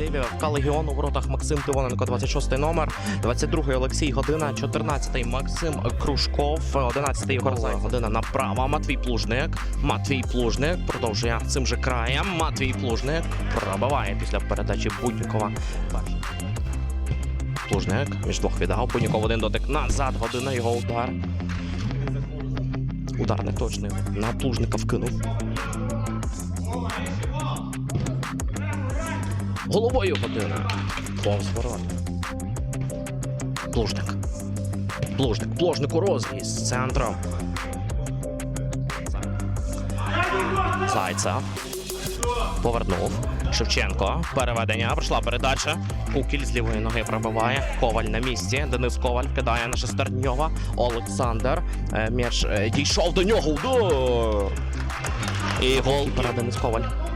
колективі ФК Легіон у воротах Максим Тивоненко, 26 номер, 22 Олексій Година, 14 Максим Кружков, 11 Ігор Зайцев. Година направо. Матвій Плужник. Матвій Плужник продовжує цим же краєм. Матвій Плужник пробиває після передачі Буднікова. Плужник між двох віддав. Будніков один дотик назад. Година його удар. Удар не точний. На плужника вкинув. Головою година. Повз ворот. Плужник. Плужник. У розріз з центром. Зайцев. Повернув. Шевченко. Переведення. Пройшла передача. Кукіль з лівої ноги пробиває. Коваль на місці. Денис Коваль кидає на Шестерньова. Олександр. Е, М'яч е, дійшов до нього. Удар! І гол. Денис Коваль.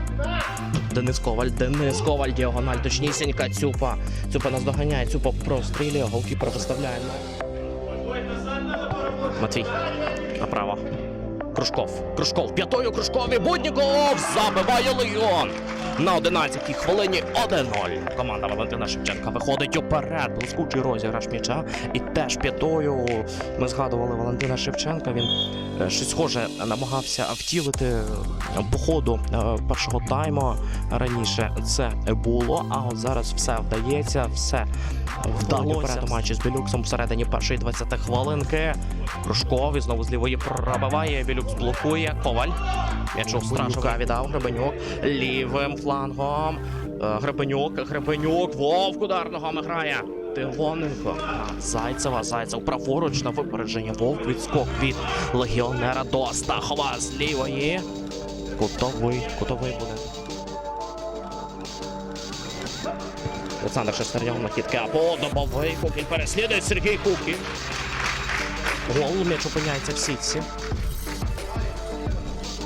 Денис Коваль, Денис Коваль, діагональ, точнісінька, Цюпа. Цюпа нас доганяє, Цюпа прострілює, голкіпер виставляє. Матвій, направо. Кружков, Кружков, п'ятою Кружкові, Будніков забиває Легіон. На 11-й хвилині 1-0. Команда Валентина Шевченка виходить уперед. Блискучий розіграш м'яча. І теж п'ятою ми згадували Валентина Шевченка. Він е, щось схоже намагався втілити е, по ходу е, першого тайму. Раніше це було, а от зараз все вдається, все вдалося. У матчі з Білюксом всередині першої 20 хвилинки. Кружков і знову з лівої пробиває. Білюкс блокує. Коваль. М'ячу Страшука віддав Гребенюк лівим флангом. Е, Гребенюк, Гребенюк, Вовк удар ногами грає. Тигоненко. Зайцева, Зайцев праворуч на випередження. Вовк відскок від легіонера до Астахова з лівої. Кутовий, кутовий буде. Олександр Шестерньов накидка. Подобовий. Кукіль переслідує Сергій Кукіль. Гол м'яч опиняється в сітці.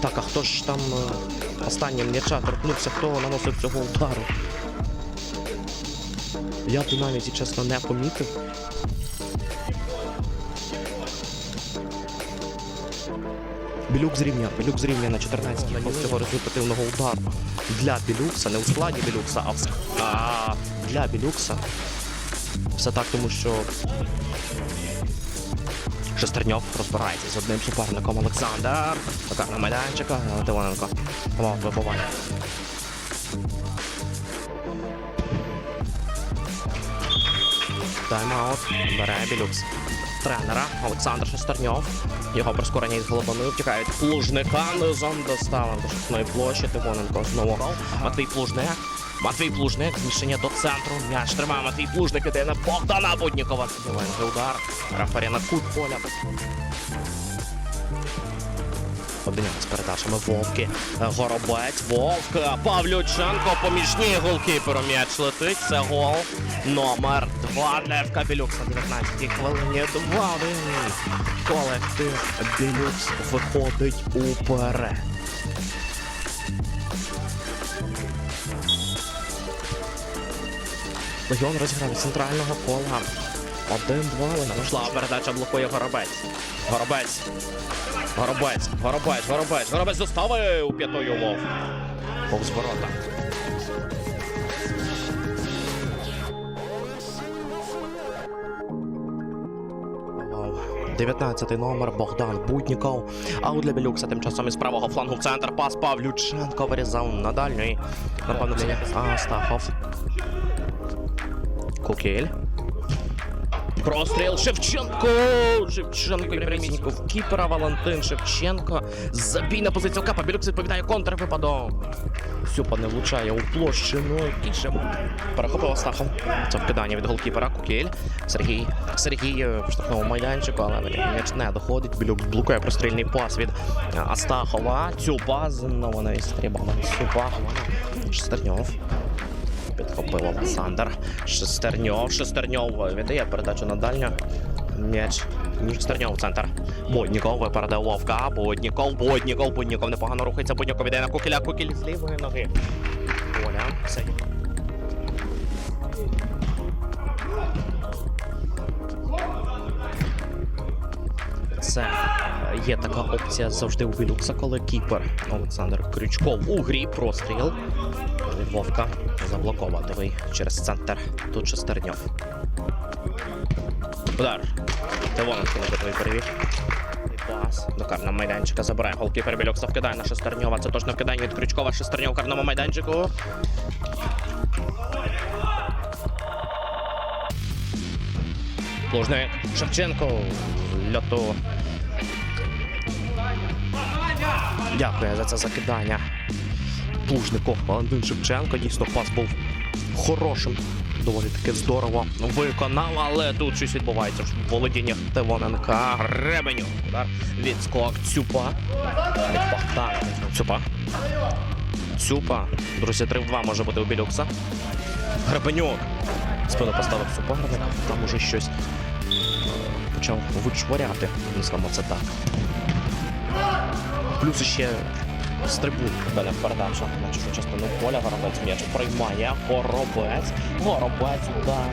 Так, а хто ж там е, останнім м'яча торкнувся, хто наносив цього удару? Я навіть, чесно, не помітив. Білюк зрівняв, Білюк зрівняв на 14-й хвилині цього результативного удару. Для Білюкса, не у складі Білюкса, а, в ск... а для Білюкса. Все так, тому що Шестерньов розбирається з одним суперником Олександр. Така на майданчика, Тивоненко. Мав вибивання. Тайм-аут. Бере Білюкс. Тренера Олександр Шестерньов. Його прискорення із глибини втікають плужника. Низом доставив до шостної площі. Тивоненко знову. Матвій Плужник. Матвій Плужник. Зміщення до центру. М'яч тримає Матвій Плужник. Іде на Богдана Буднікова. Тивоненко удар. Рафарі на кут поля. Обміняли з передачами Вовки. Горобець, Вовк, Павлюченко, поміжній голкіперу м'яч летить. Це гол номер 2 для ФК Білюкс на 19-й хвилині. 2-1. Колектив Білюкс виходить уперед. Легіон розіграв центрального кола. Один-два. Пішла передача блокує Горобець. Горобець. Горобець, горобець, горобець, горобець доставив п'ятою вов. Повз ворота. Вау. 19 номер Богдан Будніков. А у для Білюкса тим часом із правого флангу в центр пас Павлюченко вирізав на дальній. Напевно, це Астахов. Кукель. Простріл Шевченко! Шевченко і Переміньков. Кіпера Валентин Шевченко. Забій на позицію капа. Білюкс відповідає контрвипадом. Сюпа не влучає у площину. Кішем. Перехопив Астахов. Це вкидання від голкіпера. Кукель. Сергій. Сергій е, в штрафному майданчику, але м'яч не доходить. Білюк блокує прострільний пас від е, Астахова. Цюпа знову із стрібами. Цюпа. Шестерньов. Підхопив Олександр. Шестерньов. Шестерньов віддає передачу на дальню. М'яч. Шестерньов центр. Будніков випередив Вовка. Будніков, Будніков, Будніков непогано рухається. Будніков іде на Кукіля. Кукіль з лівої ноги. Оля. Все. Це е, є така опція завжди у Білюкса, коли кіпер Олександр Крючков у грі простріл. Вовка заблокований через центр. Тут Шестерньов. Удар. Тивоненко не готовий перевів. Пас. До карного майданчика забирає голкіпер Білюкса вкидає на Шестерньова. Це точно вкидання від Крючкова. Шестерньов в карному майданчику. Лужник Шевченко льоту. Дякую за це закидання. Плужнику Валентин Шевченко. Дійсно, пас був хорошим. Доволі таки здорово виконав, але тут щось відбувається в володіннях Тивоненка. Гребеню. Удар. Відскок. Цюпа. Цюпа. Цюпа. Друзі, 3 в 2 може бути у Білюкса. Гребенюк. Спину поставив суперника. Там уже щось е, почав вичворяти. Назвемо це так. Плюс ще з трибун далі передача на частину поля. Горобець м'яч приймає. Горобець. Горобець удар.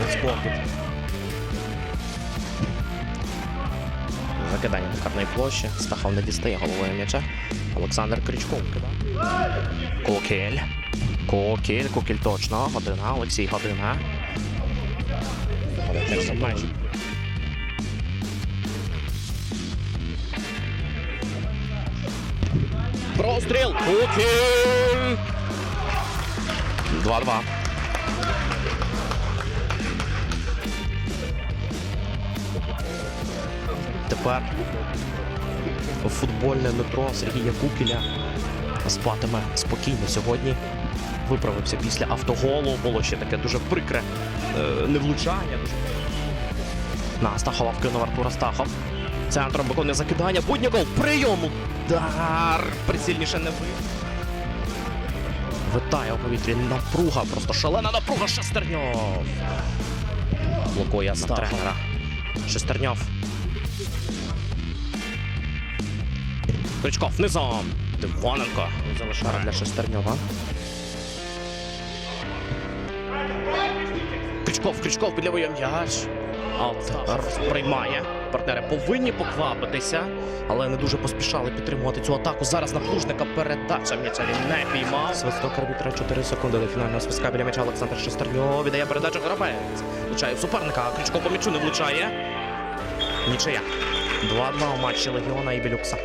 Від Закидання до карної площі. Стахов не дістає головою м'яча. Олександр Крючков кидає. Кокель. Кокель, Кокель точно. Година. Олексій Година. Година Простріл! Кокель! 2-2. Тепер футбольне метро Сергія Кукеля спатиме спокійно сьогодні. Виправився після автоголу. Було ще таке дуже прикре е, невлучання. На Стахова вкинув Артур Астахов. Центром виконує закидання. Будніков. Прийом. Удар. Прицільніше не ви. Витає у повітрі напруга. Просто шалена напруга. Шестерньов. Блокує на тренера. Шестерньов. Крючков низом. Дивоненко. Залишає для Шестерньова. Крючков, Крючков під лівою м'яч. Аут приймає. Партнери повинні поквапитися, але не дуже поспішали підтримувати цю атаку. Зараз на плужника передача м'яча він не піймав. Свисток арбітра 4 секунди до фінального свистка біля м'яча Олександр Шестерньо Віддає передачу Грабець. Влучає суперника, а Крючков по м'ячу не влучає. Нічия. 2-2 у матчі Легіона і Білюкса.